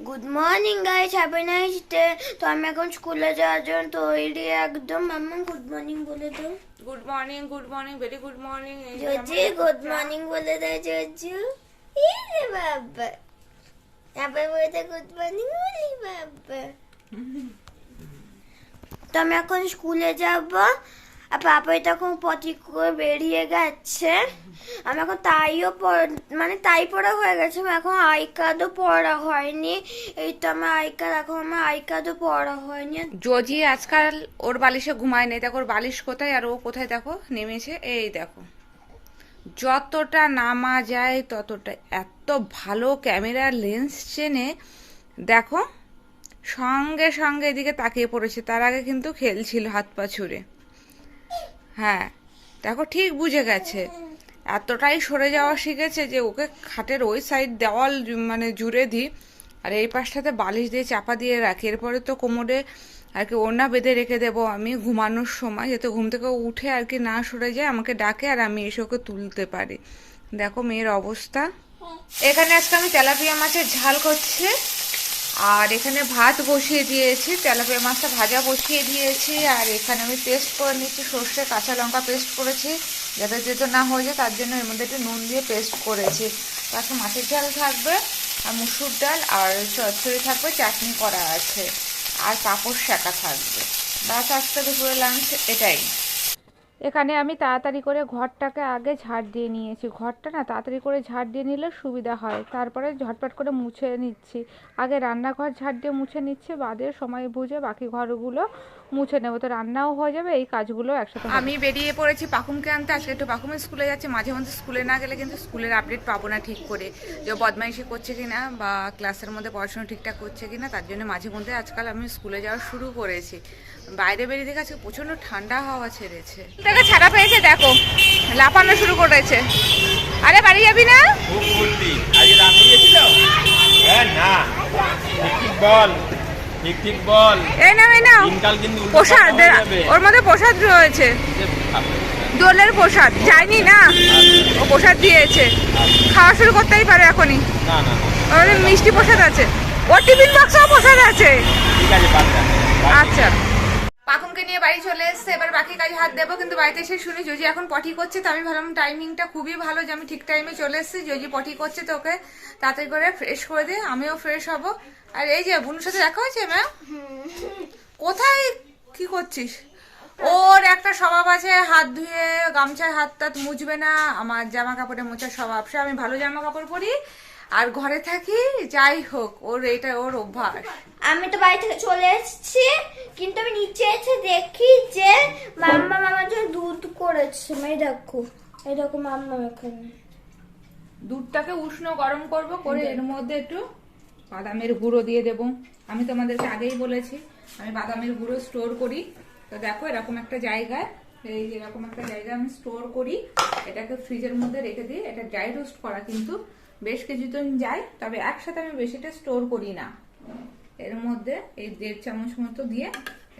Good morning guys happy nice day তো আমি এখন স্কুলে যাওয়ার জন্য তৈরি একদম। মাম্মা গুড মর্নিং বলে দাও। Good morning good morning very good morning জজি good morning বলে দাও জজু এই রে বাবা। আবার বলে গুড মর্নিং বলি বাবা। তো আমি এখন স্কুলে যাব। পাপাই তখন পটি করে বেরিয়ে গেছে। আমি এখন তাইও মানে তাই পড়া হয়ে গেছে এখন আই কার্ডও পড়া হয়নি। এই তো আমার আই কার্ড, এখন আমার আই কার্ডও পড়া হয়নি। জজি আজকাল ওর বালিশে ঘুমায় নেই। দেখো ওর বালিশ কোথায় আর ও কোথায় দেখো? নেমেছে, এই দেখো। যতটা নামা যায় ততটা। এত ভালো ক্যামেরার লেন্স চেনে, দেখো, সঙ্গে সঙ্গে এদিকে তাকিয়ে পড়েছে। তার আগে কিন্তু খেলছিল হাত পা ছুড়ে। হ্যাঁ দেখো ঠিক বুঝে গেছে। এতটাই সরে যাওয়া শিখেছে যে ওকে খাটের ওই সাইড দেওয়াল মানে জুড়ে দিই আর এই পাশটাতে বালিশ দিয়ে চাপা দিয়ে রাখি। এরপরে তো কোমরে আর কি ওড়না বেঁধে রেখে দেবো আমি ঘুমানোর সময়। যাতে ঘুম থেকে উঠে আর কি না সরে যায়, আমাকে ডাকে আর আমি এসে ওকে তুলতে পারি। দেখো মেয়ের অবস্থা। এখানে আজকে আমি তেলাপিয়া মাছের ঝাল করছি। আর এখানে ভাত বসিয়ে দিয়েছি, তেলাপিয়া মাছটা ভাজা বসিয়ে দিয়েছি, আর এখানে আমি পেস্ট করে নিচ্ছি সর্ষে কাঁচা লঙ্কা পেস্ট করেছি, যাতে যেতে না হয়ে যায়, তার জন্য এর মধ্যে একটু নুন দিয়ে পেস্ট করেছি। তার সাথে মাছের ঝাল থাকবে, আর মুসুর ডাল আর চচ্চড়ি থাকবে, চাটনি করা আছে, আর পাঁপড় শাঁকা থাকবে। বাস আজকে দুপুরে লাঞ্চ এটাই। এখানে আমি তাড়াতাড়ি করে ঘরটাকে আগে ঝাড় দিয়ে নিয়েছি। ঘরটা না তাড়াতাড়ি করে ঝাড় দিয়ে নিলে সুবিধা হয়। তারপরে ঝটপট করে মুছে নিচ্ছি। আগে রান্নাঘর ঝাড় দিয়ে মুছে নিচ্ছি, বাদে সময় বুঝে বাকি ঘরগুলো মুছে নেব তো রান্নাও হয়ে যাবে এই কাজগুলো একসাথে আমি বেরিয়ে পড়েছি পাখুমকে আনতে আজকে একটু পাকুমের স্কুলে যাচ্ছে মাঝে মধ্যে স্কুলে না গেলে কিন্তু স্কুলের আপডেট পাবো না ঠিক করে। যে বদমাইশি করছে কিনা বা ক্লাসের মধ্যে পড়াশোনা ঠিকঠাক করছে কিনা তার জন্য মাঝে মধ্যে আজকাল আমি স্কুলে যাওয়া শুরু করেছি। বাইরে বেরিয়ে দেখে আজকে প্রচণ্ড ঠান্ডা হাওয়া ছেড়েছে। দেখে ছাড়া পেয়েছে দেখো লাফানো শুরু করেছে। আরে বাড়ি যাবি না? খুব ফুর্তি। রাত হয়েছিল না। বল? ঠিক ঠিক বল এই নাও এই নাও। দিনকাল কিন্তু প্রসাদ। ওর মধ্যে প্রসাদ রয়েছে। দোলের প্রসাদ। যায়নি না? ও প্রসাদ দিয়েছে। খাওয়া শুরু করতেই পারে এখনই। না না না। ওর মিষ্টি প্রসাদ আছে। ওর টিফিন বক্সেও প্রসাদ আছে। ঠিক আছে আচ্ছা। পাখুমকে নিয়ে বাড়ি চলে এসছে, এবার বাকি কাজে হাত দেবো, কিন্তু বাড়িতে এসে শুনি জজি এখন পটি করছে, তো আমি ভাবলাম টাইমিংটা খুবই ভালো যে আমি ঠিক টাইমে চলে এসেছি, জজি পটি করছে তো ওকে তাড়াতাড়ি করে ফ্রেশ করে দিই আমিও ফ্রেশ হব। আর এই যে বুনুর সাথে দেখা হয়েছে ম্যাম কোথায়? কি করছিস? ওর একটা স্বভাব আছে, হাত ধুয়ে গামছায় হাত টাত মুছবে না, আমার জামা কাপড়ে মোছার স্বভাব, সে আমি ভালো জামা কাপড় পরি আর ঘরে থাকি যাই হোক ওর এটা ওর অভ্যাস। আমি তো বাড়ি থেকে চলে এসেছি কিন্তু আমি নিচে এসে দেখি যে মাম্মা মামার জন্য দুধ করেছে। এই দেখো এই দেখো মাম্মা এখানে। দুধটাকে উষ্ণ গরম করব করে এর মধ্যে একটু বাদামের গুঁড়ো দিয়ে দেব। আমি তোমাদেরকে আগেই বলেছি আমি বাদামের গুঁড়ো স্টোর করি। তো দেখো এরকম একটা জায়গায় এই যে এরকম একটা জায়গায় আমি স্টোর করি। এটাকে ফ্রিজের মধ্যে রেখে দিই এটা ড্রাই রোস্ট করা কিন্তু বেশ কিছুদিন যায় তবে একসাথে আমি বেশিটা স্টোর করি না। এর মধ্যে এই দেড় চামচ মতো দিয়ে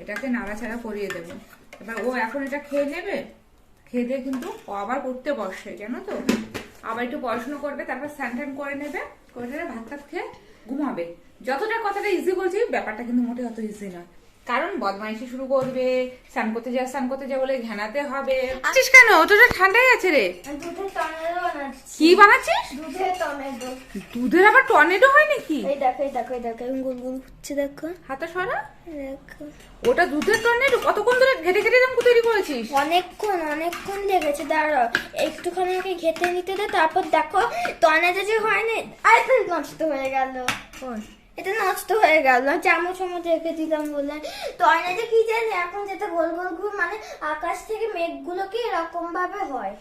এটাকে নাড়াচাড়া করিয়ে দেবো। এবার ও এখন এটা খেয়ে নেবে? খেয়ে দিয়ে কিন্তু ও আবার পড়তে বসে, জানো তো? আবার একটু পড়াশুনো করবে, তারপর স্যান করে নেবে, করে ভাত টাত খেয়ে ঘুমাবে। যতটা কথাটা ইজি বলছি, ব্যাপারটা কিন্তু মোটে অত ইজি নয়। কারণ বদমাইশি শুরু করবে স্নান করতে যা স্নান করতে যা বলে ঘেনাতে হবে। আছিস কেন? তোটা ঠান্ডাই আছে রে। দুধের কি বানাচ্ছিস? দুধের টমেটো দুধের আবার টর্নেডো হয় নাকি? এই দেখো এই দেখো এই দেখো এখন গুল গুল হচ্ছে দেখো। হাতে সরা। দেখো। ওটা দুধের টর্নেডো? কতক্ষণ ধরে ঘেটে ঘেটে এরকম তৈরি করেছিস? অনেকক্ষণ অনেকক্ষণ লেগেছে দাঁড়াও একটুখানি ওকে ঘেটে নিতে দে তারপর দেখো টনেতে যে হয় না আর তো নষ্ট হয়ে গেল। এটা নষ্ট হয়ে গেল। চামচ চামচ রেখে দিলাম বলে। টর্নেতে কি জানি, এখন যেটা গোল গোল ঘুর মানে আকাশ থেকে মেঘগুলোকে এরকম ভাবে হয়?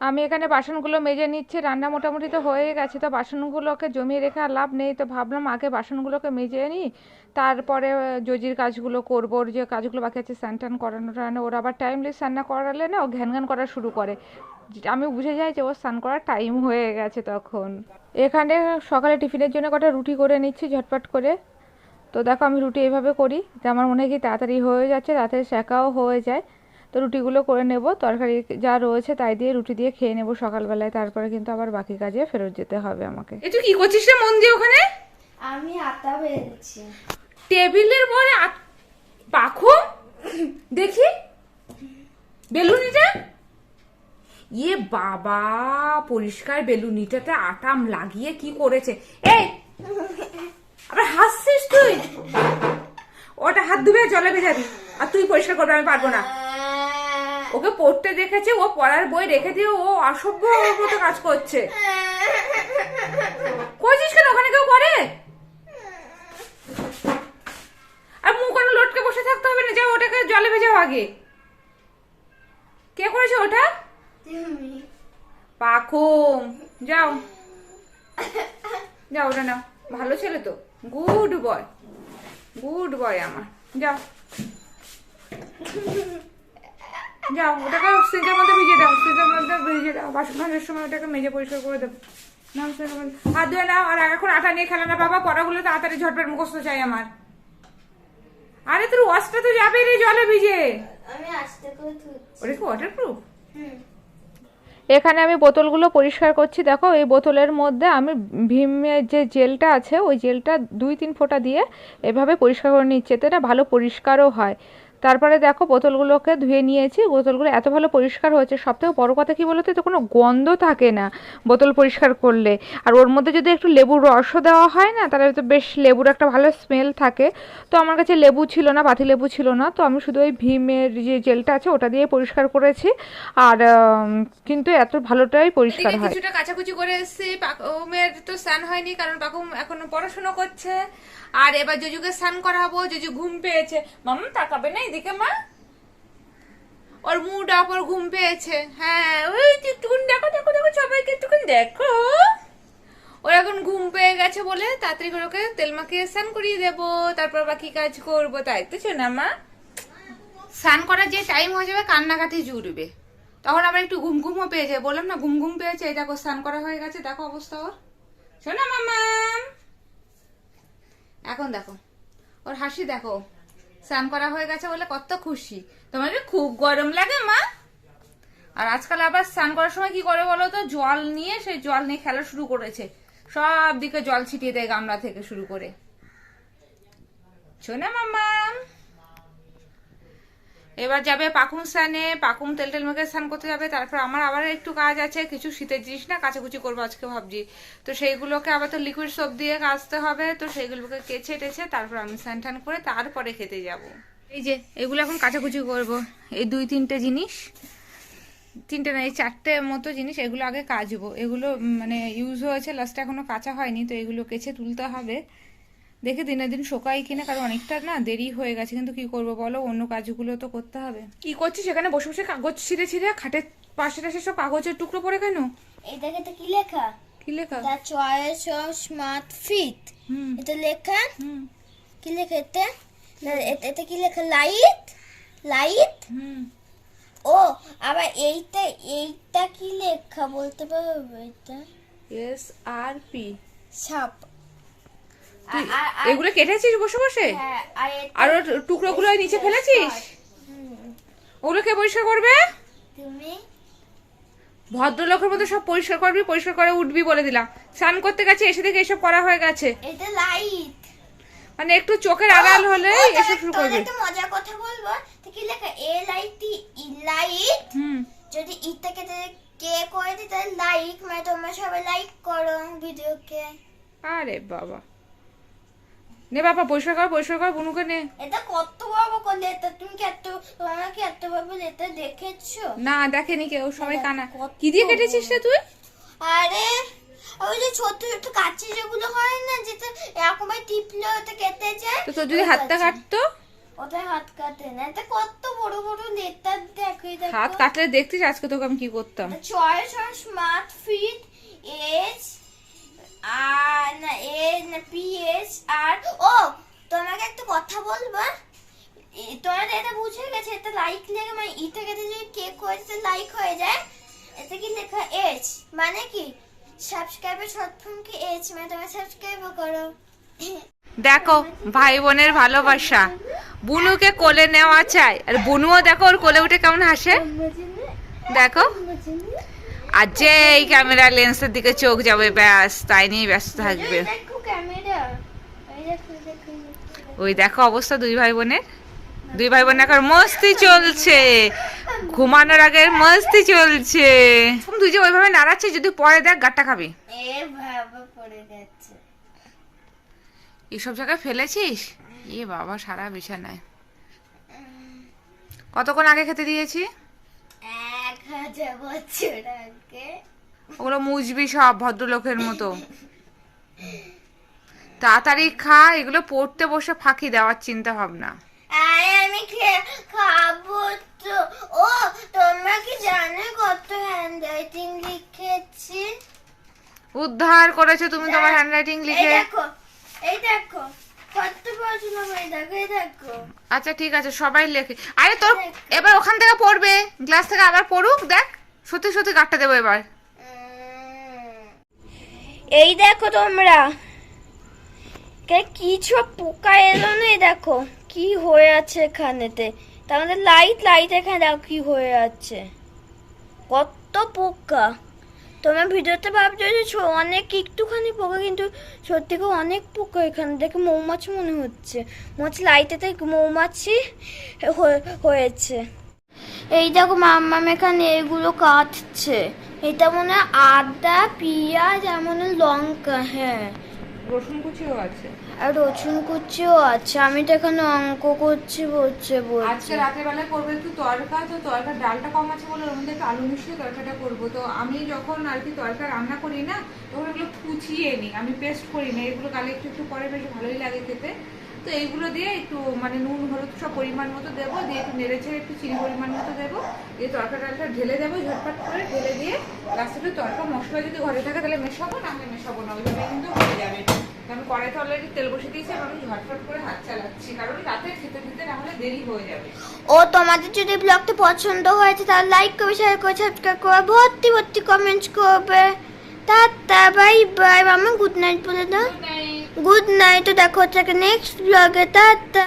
আমি এখানে বাসনগুলো মেজে নিচ্ছি, রান্না মোটামুটি তো হয়ে গেছে। তো বাসনগুলোকে জমিয়ে রেখে আর লাভ নেই। তো ভাবলাম আগে বাসনগুলোকে মেজে নিই তারপরে জজির কাজগুলো করব। ওর যে কাজগুলো বাকি আছে স্নান টান করানো টানো ওর আবার টাইমলি স্নান করালে না, ও ঘ্যান ঘ্যান করা শুরু করে। যে- আমি বুঝে যাই যে ওর স্নান করার টাইম হয়ে গেছে তখন। এখানে সকালে টিফিনের জন্য কটা রুটি করে নিচ্ছি ঝটপট করে। তো দেখো আমি রুটি এইভাবে করি যে আমার মনে হয় কি তাড়াতাড়ি হয়ে যাচ্ছে তাড়াতাড়ি শেখাও হয়ে যায়। তো রুটিগুলো করে নেব তরকারি যা রয়েছে তাই দিয়ে রুটি দিয়ে খেয়ে নেব সকালবেলায় তারপরে কিন্তু আবার বাকি কাজে ফেরত যেতে হবে আমাকে। এ তুই কি করছিস রে মন দিয়ে ওখানে? আমি আটা বেলছি টেবিলের পরে পাখো দেখি। বেলুনিটা ইয়ে বাবা, পরিষ্কার বেলুনিটাতে আটাম লাগিয়ে কি করেছে? এই, আবার হাসছিস তুই? ওটা হাত ধুবে জলে ভেজাবি আর তুই পরিষ্কার করবে, আমি পারব না। ওকে পড়তে দেখেছে, ও পড়ার বই রেখে দিয়ে ও অসভ্য মতো কাজ করছে। কইছিস কেন? ওখানে কেউ করে আর মুখ কোনো লটকে বসে থাকতে হবে না? যাও, ওটাকে জলে ভেজাও আগে। কে করেছে ওটা? পাখম যাও। যাও ওটা নাও। ভালো ছেলে তো। Good boy. গুড বয় আমার। যাও। যাও ওটাকে সিঙ্কের মধ্যে ভিজে দাও। সিঙ্কের মধ্যে ভিজে দাও। বাসন মাজার সময় ওটাকে মেজে পরিষ্কার করে দেবো। নাও হাত ধুয়ে নাও। আর এখন আটা নিয়ে খেলে না বাবা। পড়াগুলো তাড়াতাড়ি ঝটপট মুখস্থ চাই আমার। আরে তোর ওয়াশটা তো যাবে রে জলে ভিজে আমি আস্তে করে ওটা কি ওয়াটারপ্রুফ হুম। এখানে আমি বোতলগুলো পরিষ্কার করছি। দেখো, এই বোতলের মধ্যে আমি ভীমের যে জেলটা আছে, ওই জেলটা দুই তিন ফোঁটা দিয়ে এভাবে পরিষ্কার করে নিচ্ছি। এতে না ভালো পরিষ্কারও হয়। তারপরে দেখো বোতলগুলোকে ধুয়ে নিয়েছি। বোতলগুলো এত ভালো পরিষ্কার হয়েছে। সবথেকে বড় কথা কি বলতো? এতে কোনো গন্ধ থাকে না বোতল পরিষ্কার করলে। আর ওর মধ্যে যদি একটু লেবুর রসও দেওয়া হয় না তাহলে তো বেশ লেবুর একটা ভালো স্মেল থাকে। তো আমার কাছে লেবু ছিল না পাতি লেবু ছিল না। তো আমি শুধু ওই ভীমের যে জেলটা আছে ওটা দিয়ে পরিষ্কার করেছি। আর কিন্তু এত ভালোটাই পরিষ্কার হয়। কিছুটা কাচাকুচি করে এসেছি। পাকুমের তো স্নান হয়নি কারণ পাকুম এখনও পড়াশোনা করছে। আর এবার জজুকে স্নান করাবো, জজু ঘুম পেয়েছে। মামা, তাকাবে না এদিকে, মা? ওর মুড অফ ওর ঘুম পেয়েছে। হ্যাঁ ওই একটুকুন দেখো দেখো দেখো, সবাইকে একটুকুন দেখো। ওর এখন ঘুম পেয়ে গেছে বলে তাড়াতাড়ি করে ওকে তেল মাখিয়ে স্নান করিয়ে দেবো, তারপর বাকি কাজ করব, তাই তো না মা? স্নান করার যে টাইম হয়ে যাবে, কান্নাকাটি জুড়বে তখন আবার একটু ঘুম ঘুমও পেয়ে যায়। বললাম না, ঘুম ঘুম পেয়েছে, এই দেখো স্নান করা হয়ে গেছে, দেখো অবস্থা ওর। শোনা মামাম এখন দেখো। ওর হাসি দেখো। স্নান করা হয়ে গেছে বলে কত খুশি। তোমার খুব গরম লাগে, মা। আর আজকাল আবার স্নান করার সময় কি করে বলো তো? জল নিয়ে সেই জল নিয়ে খেলা শুরু করেছে। সব দিকে জল ছিটিয়ে দেয় গামলা থেকে শুরু করে। শোনা মামাম এবার যাবে পাকুম স্নানে পাকুম তেল টেল মেখে স্নান করতে যাবে, তারপর আমার আবার একটু কাজ আছে, কিছু শীতের জিনিস না, কাচাকুচি করব আজকে ভাবছি। তো সেইগুলোকে আবার তো লিকুইড সোপ দিয়ে কাচতে হবে, তো সেইগুলোকে কেচে টেছে তারপর আমি স্নান টান করে তারপরে খেতে যাব। এই যে, এগুলো এখন কাচাকুচি করব। এই দুই তিনটে জিনিস, তিনটে না, এই চারটে মতো জিনিস এগুলো আগে কাচবো। এগুলো মানে ইউজ হয়েছে লাস্টে এখনও কাঁচা হয়নি, তো এগুলো কেচে তুলতে হবে। দেখে দিনের দিন শোকাই কিনা কারণ অনেকটা না দেরি হয়ে গেছে। কিন্তু কি করব বলো অন্য কাজগুলো তো করতে হবে। কি করছিস? সেখানে বসে বসে কাগজ ছিঁড়ে ছিঁড়ে খাটের পাশে টাশে সব কাগজের টুকরো পড়ে কেন? এই দেখে তো কি লেখা? কি লেখা? The choice of smart fit হুম। এটা লেখা? হুম। কি লেখা এতে এতে কি লেখা? লাইট লাইট হুম। ও আবার এইটা এইটা কি লেখা বলতে পারবে এটা? এস আর পি সাপ। তুই এগুলো কেটেছিস বসে বসে? হ্যাঁ আর ওর টুকরোগুলো নিচে ফেলেছিস? ওগুলো কে পরিষ্কার করবে? তুমি? ভদ্রলোকের মতো সব পরিষ্কার করবি পরিষ্কার করে উঠবি বলে দিলাম। স্নান করতে গেছে এসে দেখে এসব করা হয়ে গেছে। এটা লাইট মানে একটু চোখের আড়াল হলে এসব শুরু করবে। মজার কথা বলব? তো কি লেখা? এ লাইট ই লাইট হুম। যদি ইটা কেটে কে করে তাহলে লাইক মানে তোমরা সবাই লাইক করো ভিডিওকে আরে বাবা। নে বাবা পরিষ্কার কর পরিষ্কার কর বুনুকে নে। এটা কত বড় করে লেটার তুমি কি এত কি এত বড় লেটার দেখেছ? না দেখেনি কেউ সবাই কানা। কি দিয়ে কেটেছিস রে? তুই? আরে ওই যে ছোট ছোট কাচি যেগুলো হয় না যেটা এরকম টিপলে ওটা কেটে যায় তো তোর যদি হাতটা কাটতো? ওটা হাত কাটে না এটা কত বড় বড় লেটার দেখো। হাত কাটলে দেখতিস আজকে তোকে আমি কি করতাম। চয়েস অন স্মার্ট ফিট এজ আর না এ, না ও, তোমাকে কথা এটা বুঝে গেছে লাইক লেগে মানে ই থেকে যদি কেক করেছে লাইক হয়ে যায়। কি লেখা? মানে কি? সাবস্ক্রাইবার কি মানে করো। দেখো ভাই বোনের ভালোবাসা। বুনুকে কোলে নেওয়া চাই। আর বুনুও দেখো ওর কোলে উঠে কেমন হাসে। দেখো। আর যে এই ক্যামেরা লেন্সের দিকে চোখ যাবে, ব্যাস, তাই নিয়ে ব্যস্ত থাকবে। ওই দেখো অবস্থা দুই ভাই বোনের। দুই ভাই বোন এখন মস্তি চলছে। ঘুমানোর আগে মস্তি চলছে। তুই যে ওইভাবে নাড়াচ্ছিস, যদি পরে দেখ, গাট্টা খাবি। এ বাবা পড়ে যাচ্ছে এইসব জায়গায় ফেলেছিস? এ বাবা, সারা বিছানায়। কতক্ষণ আগে খেতে দিয়েছি? হাজার বছর আগে ওগুলো মুজবি সব ভদ্রলোকের মতো। তাড়াতাড়ি খা এগুলো পড়তে বসে ফাঁকি দেওয়ার চিন্তা ভাবনা। আমি খাব তো। ও তোমরা কি জানো কত হ্যান্ড রাইটিং লিখেছি? উদ্ধার করেছ তুমি তোমার হ্যান্ডরাইটিং লিখে। দেখো এই দেখো কত পড়াশোনা করে দেখো এই দেখো আচ্ছা ঠিক আছে সবাই লেখে। আরে তোর এবার ওখান থেকে পড়বে গ্লাস থেকে আবার পড়ুক দেখ সত্যি সত্যি কাটতে দেবো এবার। এই দেখো তোমরা। কে কিছু পোকা এলো না দেখো কি হয়ে আছে এখানেতে। তার মধ্যে লাইট লাইট এখানে দেখো কি হয়ে আছে। কত পোকা। তোমার ভিডিওতে ভাবছ যে অনেক একটুখানি পোকা, কিন্তু সত্যি করে অনেক পোকা এখানে। দেখে মৌমাছি মনে হচ্ছে। মৌমাছি হচ্ছে লাইটেতে মৌমাছি হয়ে- হয়েছে। এই দেখো মাম্মাম এখানে এগুলো কাটছে। এটা মনে হয় আদা, পিঁয়াজ এমন লঙ্কা হ্যাঁ। রসুন কুচিও আছে। আর রসুন কুচিও আছে আমি তো এখানে অঙ্ক করছি বলছে আজকে বলছে রাতের বেলায় করব একটু তরকা, তো তরকার ডালটা কম আছে বলে ওর মধ্যে একটু আলু মিশিয়ে তরকাটা করব। তো আমি যখন আর কি তরকা রান্না করি না, তখন এগুলো কুচিয়ে নিই। আমি পেস্ট করি না, এগুলো গালে একটু একটু পরে বেশ ভালোই লাগে খেতে। তো এইগুলো দিয়ে একটু মানে নুন, হলুদ সব পরিমাণ মতো দেবো, দিয়ে একটু নেড়ে ছেড়ে একটু চিনি পরিমাণ মতো দেবো। দিয়ে তরকা ডালটা ঢেলে দেবো, ঝটপট করে ঢেলে দিয়ে লাস্টে তরকা, মশলা যদি ঘরে থাকে তাহলে মেশাবো, না আমি মেশাবো না ওইভাবে কিন্তু হয়ে যাবে। আমি কড়াইতে অলরেডি তেল বসে দিয়েছি আমি ঝটফট করে হাত চালাচ্ছি কারণ রাতে খেতে খেতে না হলে দেরি হয়ে যাবে। ও তোমাদের যদি ব্লগটা পছন্দ হয়েছে তাহলে লাইক করবে শেয়ার করে সাবস্ক্রাইব করবে ভর্তি ভর্তি কমেন্টস করবে। টাটা বাই বাই মামা গুড নাইট বলে দাও। গুড নাইট তো দেখো হচ্ছে নেক্সট ব্লগে টাটা।